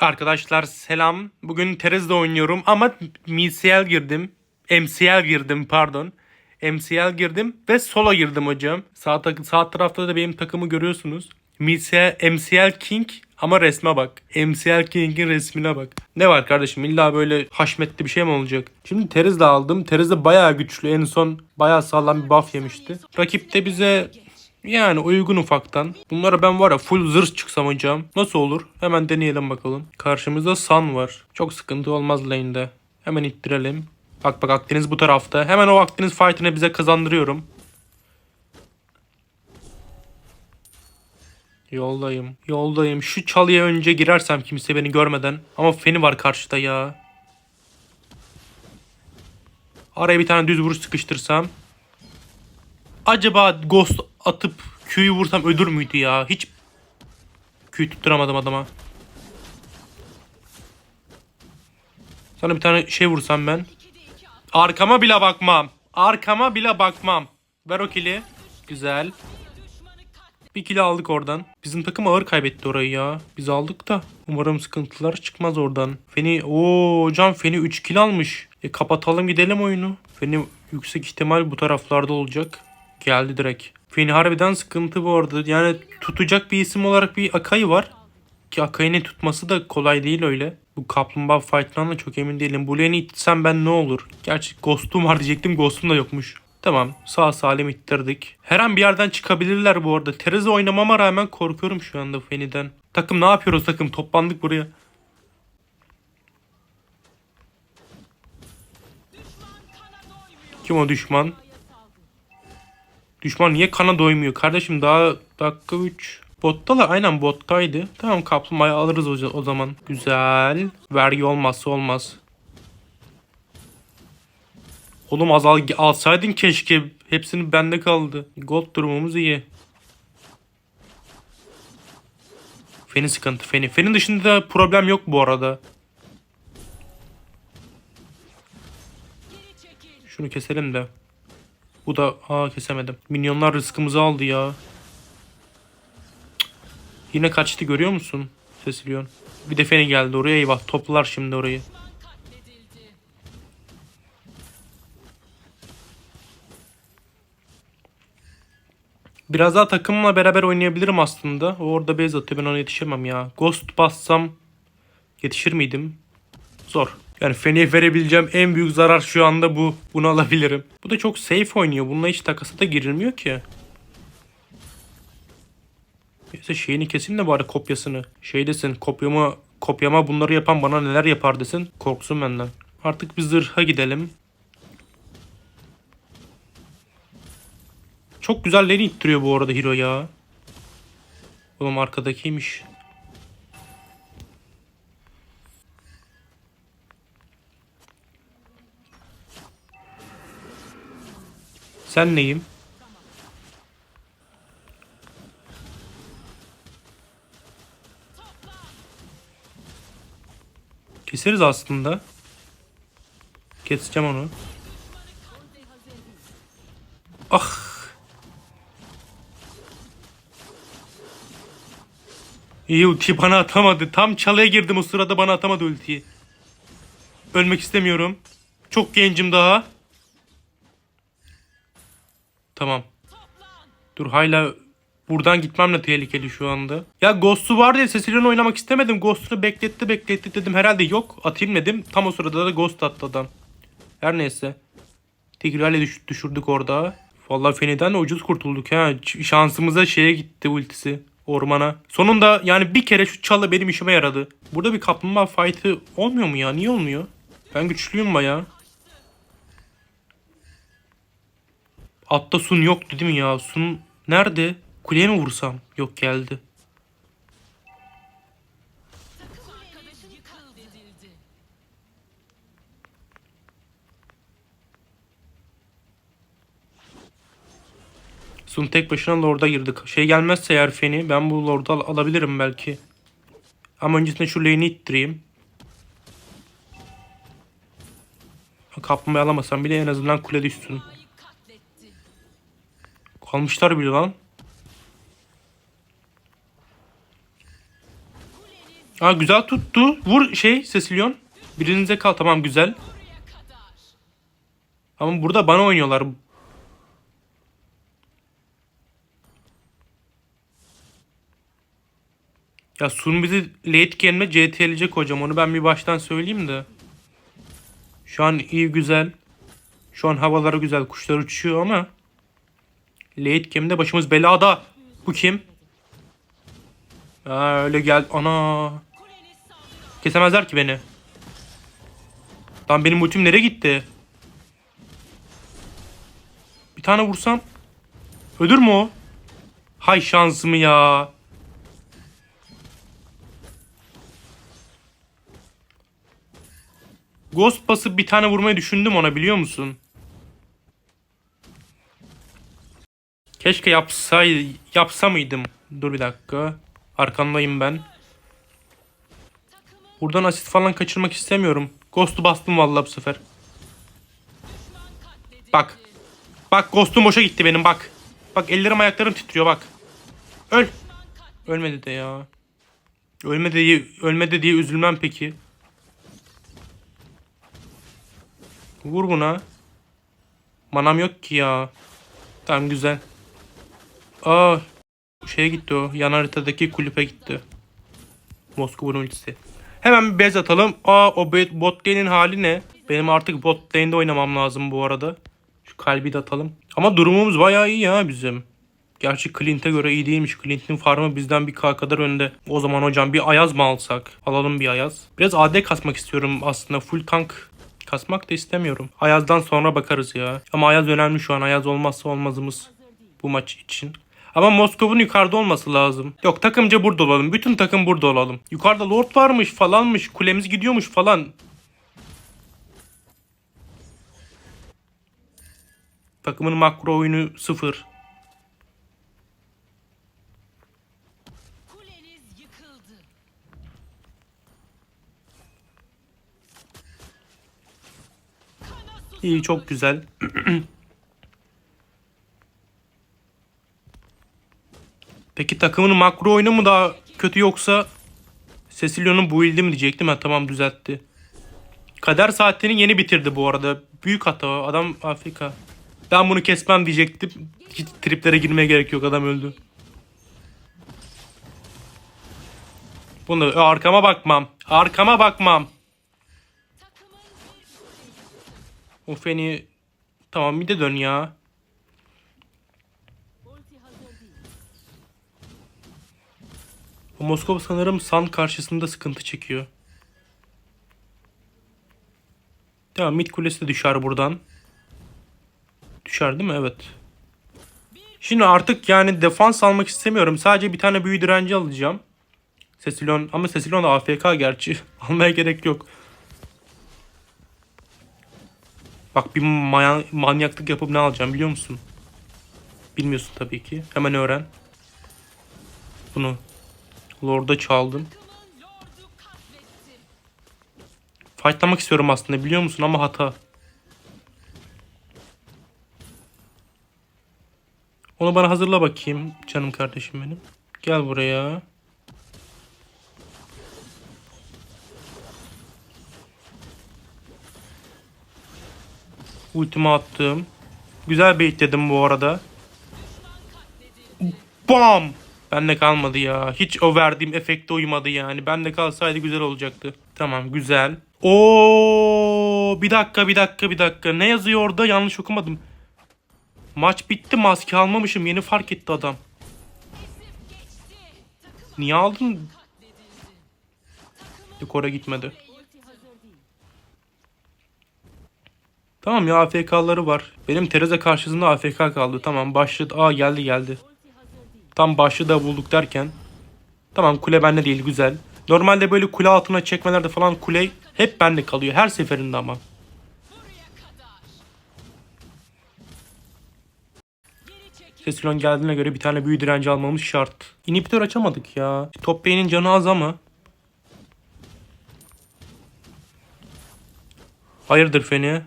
Arkadaşlar selam. Bugün Teriz'de oynuyorum ama MCL girdim. MCL girdim pardon. MCL girdim ve solo girdim hocam. Sağ, sağ tarafta da benim takımı görüyorsunuz. MCL, MCL King ama resme bak. MCL King'in resmine bak. Ne var kardeşim illa böyle haşmetli bir şey mi olacak? Şimdi Teriz de aldım. Teriz de bayağı güçlü. En son bayağı sağlam bir buff yemişti. Rakip de bize yani uygun ufaktan. Bunlara ben var ya full zırh çıksam hocam. Nasıl olur? Hemen deneyelim bakalım. Karşımızda Sun var. Çok sıkıntı olmaz lane'de. Hemen ittirelim. Bak bak Akdeniz bu tarafta. Hemen o Akdeniz fight'ını bize kazandırıyorum. Yoldayım. Yoldayım. Şu çalıya önce girersem kimse beni görmeden. Ama Feni var karşıda ya. Araya bir tane düz vuruş sıkıştırsam. Acaba ghost atıp Q'yu vursam ölür müydü ya? Hiç Q'yu tutturamadım adama. Sana bir tane şey vursam ben. Arkama bile bakmam. Arkama bile bakmam. Ver o kili. Güzel. Bir kilo aldık oradan. Bizim takım ağır kaybetti orayı ya. Biz aldık da. Umarım sıkıntılar çıkmaz oradan. Feni o hocam Feni 3 kilo almış. E kapatalım gidelim oyunu. Feni yüksek ihtimal bu taraflarda olacak. Geldi direkt. Feni harbiden sıkıntı bu arada. Yani tutacak bir isim olarak bir Akai var. Ki Akai'nin tutması da kolay değil öyle. Bu kaplumbağa fight'tan da çok emin değilim. Bu lane'i itsem ben ne olur? Gerçi Ghost'um var diyecektim. Ghost'um da yokmuş. Tamam. Sağ salim ittirdik. Her an bir yerden çıkabilirler bu arada. Tereza oynamama rağmen korkuyorum şu anda Feni'den. Takım ne yapıyoruz takım? Toplandık buraya. Kim o düşman? Düşman niye kana doymuyor? Kardeşim daha dakika 3. Bottalar aynen bottaydı. Tamam kaplumbağayı alırız o, o zaman. Güzel. Vergi olmazsa olmaz. Oğlum az al, alsaydın keşke. Hepsini bende kaldı. Gold durumumuz iyi. Feni sıkıntı Feni. Feni dışında problem yok bu arada. Şunu keselim de. Bu da aa kesemedim. Minyonlar rızkımızı aldı ya. Yine kaçtı görüyor musun? Sesiliyon. Bir de Feni geldi oraya eyvah. Toplar şimdi orayı. Biraz daha takımla beraber oynayabilirim aslında. O orada base atıyor ben ona yetişemem ya. Ghost bassam yetişir miydim? Zor. Yani Fen'e verebileceğim en büyük zarar şu anda bu. Bunu alabilirim. Bu da çok safe oynuyor. Bununla hiç takasa da girilmiyor ki. Neyse şeyini keseyim de bari kopyasını. Şey desin kopyama, kopyama bunları yapan bana neler yapar desin. Korksun benden. Artık bir zırha gidelim. Çok güzel lane ittiriyor bu arada Hero ya. Oğlum arkadakiymiş. Sen neyim? Keseriz aslında. Keseceğim onu. Ah. İyi ultiyi bana atamadı. Tam çalıya girdim o sırada bana atamadı ultiyi. Ölmek istemiyorum. Çok gencim daha. Tamam. Dur hala buradan gitmem de tehlikeli şu anda. Ya Ghost'u var diye Cecilia'nı oynamak istemedim. Ghost'unu bekletti bekletti dedim. Herhalde yok atayım dedim. Tam o sırada da Ghost attı adam. Her neyse. Tigral'e düş düşürdük orada. Vallahi Feni'den de ucuz kurtulduk ha. Şansımıza şeye gitti ultisi. Ormana. Sonunda yani bir kere şu çalı benim işime yaradı. Burada bir kaplumbağa fight'ı olmuyor mu ya? Niye olmuyor? Ben güçlüyüm baya. Atta Sun yoktu değil mi ya? Sun nerede? Kuleye mi vursam? Yok geldi. Sun tek başına Lord'a girdi. Şey gelmezse eğer Feni ben bu Lord'u al- alabilirim belki. Ama öncesinde şu lane'i ittireyim. Kapmayı alamasam bile en azından kule düşsün. Kalmışlar bile lan. Aa güzel tuttu. Vur şey Cecilion. Birinize kal tamam güzel. Ama burada bana oynuyorlar. Ya Sun bizi late game'le CT'leyecek hocam. Onu ben bir baştan söyleyeyim de. Şu an iyi güzel. Şu an havaları güzel. Kuşlar uçuyor ama. Late game'de başımız belada. Bu kim? Ha öyle gel. Ana. Kesemezler ki beni. Lan benim ultim nereye gitti? Bir tane vursam. Ölür mü o? Hay şansımı ya. Ghost basıp bir tane vurmayı düşündüm ona biliyor musun? Keşke yapsay yapsa mıydım? Dur bir dakika. Arkandayım ben. Buradan asist falan kaçırmak istemiyorum. Ghost'u bastım vallahi bu sefer. Bak. Bak Ghost'um boşa gitti benim bak. Bak ellerim ayaklarım titriyor bak. Öl. Ölmedi de ya. Ölmedi diye, ölmedi diye üzülmem peki. Vur buna. Manam yok ki ya. Tamam güzel. Aa, şeye gitti o. Yan haritadaki kulüpe gitti. Moskova'nın ultisi. Hemen bir bez atalım. Aa o bot lane'in hali ne? Benim artık bot lane'de oynamam lazım bu arada. Şu kalbi de atalım. Ama durumumuz bayağı iyi ya bizim. Gerçi Clint'e göre iyi değilmiş. Clint'in farmı bizden bir K kadar önde. O zaman hocam bir Ayaz mı alsak? Alalım bir Ayaz. Biraz AD kasmak istiyorum aslında. Full tank kasmak da istemiyorum. Ayaz'dan sonra bakarız ya. Ama Ayaz önemli şu an. Ayaz olmazsa olmazımız bu maç için. Ama Moskova'nın yukarıda olması lazım. Yok takımca burada olalım. Bütün takım burada olalım. Yukarıda Lord varmış falanmış. Kulemiz gidiyormuş falan. Takımın makro oyunu sıfır. İyi çok güzel. Peki takımın makro oyunu mu daha kötü yoksa Cecilio'nun build'i mi diyecektim. Ha tamam düzeltti. Kader saatini yeni bitirdi bu arada. Büyük hata. Adam Afrika. Ben bunu kesmem diyecektim. Hiç triplere girmeye gerek yok. Adam öldü. Bunu arkama bakmam. Arkama bakmam. O feni tamam bir de dön ya. ulti hazır değil. O Moskova sanırım San karşısında sıkıntı çekiyor. Tamam mid kulesi de düşer buradan. Düşer değil mi? Evet. Şimdi artık yani defans almak istemiyorum. Sadece bir tane büyü direnci alacağım. Cecilion ama Cecilion da AFK gerçi. Almaya gerek yok. Bak bir manyaklık yapıp ne alacağım biliyor musun? Bilmiyorsun tabii ki. Hemen öğren. Bunu Lord'a çaldım. Fightlamak istiyorum aslında biliyor musun ama hata. Onu bana hazırla bakayım canım kardeşim benim. Gel buraya. Ultimi attım. Güzel baitledim bu arada. Bam! Bende kalmadı ya. Hiç o verdiğim efekte uymadı yani. Bende kalsaydı güzel olacaktı. Tamam güzel. Oo bir dakika bir dakika bir dakika. Ne yazıyor orada? Yanlış okumadım. Maç bitti maske almamışım. Yeni fark etti adam. Niye aldın? oraya gitmedi. Tamam ya AFK'ları var. Benim Teresa karşısında AFK kaldı. Tamam başladı. Aa geldi geldi. Tam başlı da bulduk derken. Tamam kule bende değil güzel. Normalde böyle kule altına çekmelerde falan kule hep bende kalıyor. Her seferinde ama. Sesilon geldiğine göre bir tane büyü direnci almamız şart. İnhibitör açamadık ya. Top lane'in canı az ama. Hayırdır Feni?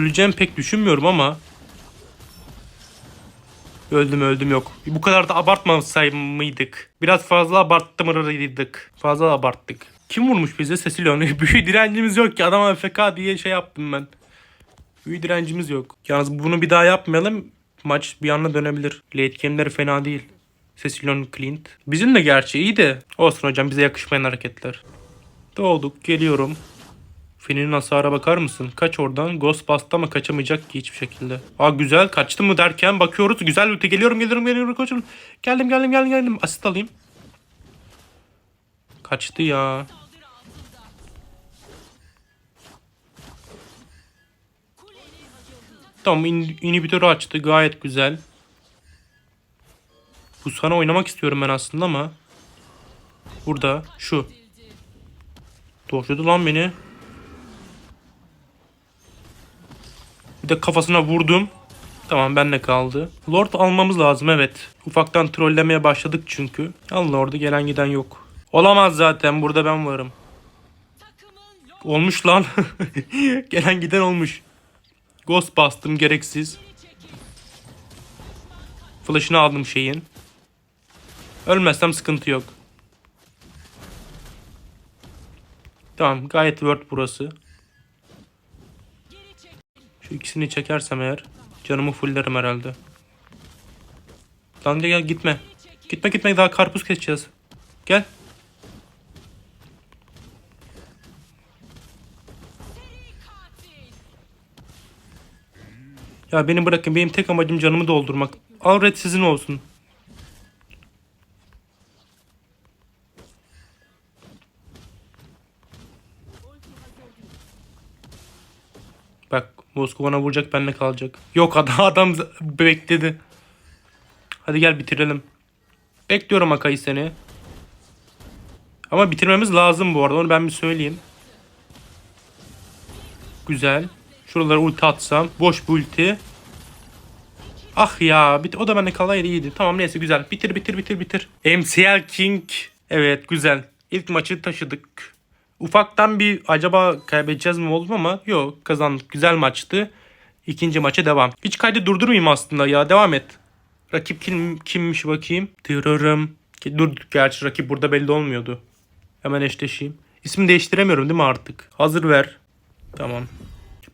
Öleceğim pek düşünmüyorum ama. Öldüm öldüm yok. Bu kadar da abartmasay mıydık? Biraz fazla abarttımırıydık. Fazla abarttık. Kim vurmuş bize? Cecilion. Büyü direncimiz yok ki. Adam AFK diye şey yaptım ben. Büyü direncimiz yok. Yalnız bunu bir daha yapmayalım. Maç bir anda dönebilir. Late fena değil. Cecilion Clint. Bizim de gerçi iyi de. Olsun hocam bize yakışmayan hareketler. Doğduk geliyorum. Finn'in hasara bakar mısın? Kaç oradan. Ghost bastı ama kaçamayacak ki hiçbir şekilde. Aa güzel kaçtı mı derken bakıyoruz. Güzel ulti geliyorum geliyorum geliyorum koçum. Geldim geldim geldim geldim. Asit alayım. Kaçtı ya. Tamam in- inhibitörü açtı gayet güzel. Bu sana oynamak istiyorum ben aslında ama. Burada şu. Doğuşladı lan beni. Bir de kafasına vurdum. Tamam benle kaldı. Lord almamız lazım evet. Ufaktan trollemeye başladık çünkü. Allah orada gelen giden yok. Olamaz zaten burada ben varım. Olmuş lan. gelen giden olmuş. Ghost bastım gereksiz. Flash'ını aldım şeyin. Ölmezsem sıkıntı yok. Tamam gayet word burası. Şu ikisini çekersem eğer canımı fulllerim herhalde. Lan gel gitme. Gitme gitme daha karpuz keseceğiz. Gel. Ya beni bırakın. Benim tek amacım canımı doldurmak. Al red sizin olsun. Bak Moskova vuracak benle kalacak. Yok adam, adam bekledi. Hadi gel bitirelim. Bekliyorum Akai seni. Ama bitirmemiz lazım bu arada onu ben bir söyleyeyim. Güzel. Şuralara ulti atsam. Boş bir ulti. Ah ya bit o da bende kalaydı iyiydi. Tamam neyse güzel. Bitir bitir bitir bitir. MCL King. Evet güzel. İlk maçı taşıdık. Ufaktan bir acaba kaybedeceğiz mi oldum ama yok kazandık. Güzel maçtı. İkinci maça devam. Hiç kaydı durdurmayayım aslında ya devam et. Rakip kim, kimmiş bakayım. Tırırım. Dur gerçi rakip burada belli olmuyordu. Hemen eşleşeyim. İsmi değiştiremiyorum değil mi artık? Hazır ver. Tamam.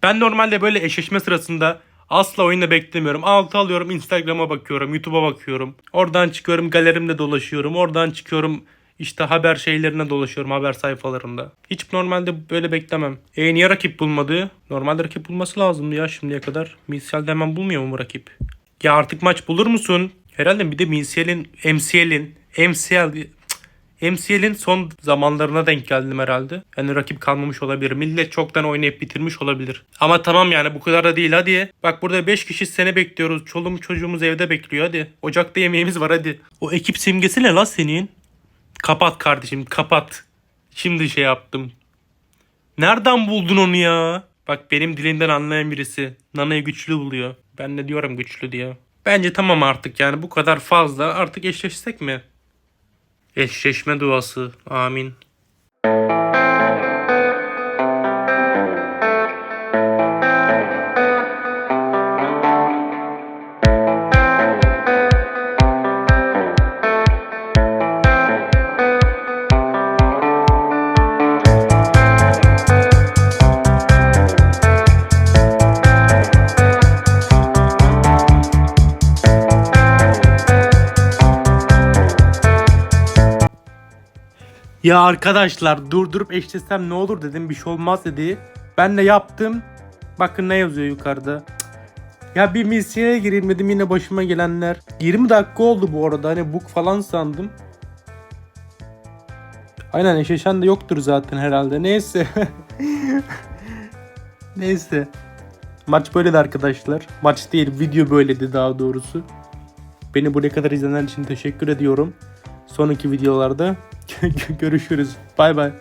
Ben normalde böyle eşleşme sırasında asla oyunda beklemiyorum. Altı alıyorum Instagram'a bakıyorum, YouTube'a bakıyorum. Oradan çıkıyorum galerimde dolaşıyorum. Oradan çıkıyorum işte haber şeylerine dolaşıyorum haber sayfalarında. Hiç normalde böyle beklemem. E niye rakip bulmadı? Normalde rakip bulması lazımdı ya şimdiye kadar. Misyal'de hemen bulmuyor mu rakip? Ya artık maç bulur musun? Herhalde bir de MCL'in, MCL'in, MCL. MCL'in son zamanlarına denk geldim herhalde. Yani rakip kalmamış olabilir. Millet çoktan oynayıp bitirmiş olabilir. Ama tamam yani bu kadar da değil hadi. Bak burada 5 kişi seni bekliyoruz. Çoluğumuz çocuğumuz evde bekliyor hadi. Ocakta yemeğimiz var hadi. O ekip simgesi ne lan senin? Kapat kardeşim kapat. Şimdi şey yaptım. Nereden buldun onu ya? Bak benim dilimden anlayan birisi. Nana'yı güçlü buluyor. Ben de diyorum güçlü diye. Bence tamam artık yani bu kadar fazla. Artık eşleşsek mi? Eşleşme duası. Amin. Ya arkadaşlar durdurup eşleşsem ne olur dedim bir şey olmaz dedi. Ben de yaptım. Bakın ne yazıyor yukarıda. Ya bir misyona gireyim dedim yine başıma gelenler. 20 dakika oldu bu arada hani bug falan sandım. Aynen eşleşen de yoktur zaten herhalde. Neyse. Neyse. Maç böyledi arkadaşlar. Maç değil video böyledi daha doğrusu. Beni buraya kadar izleyenler için teşekkür ediyorum. Sonraki videolarda görüşürüz. Bay bay.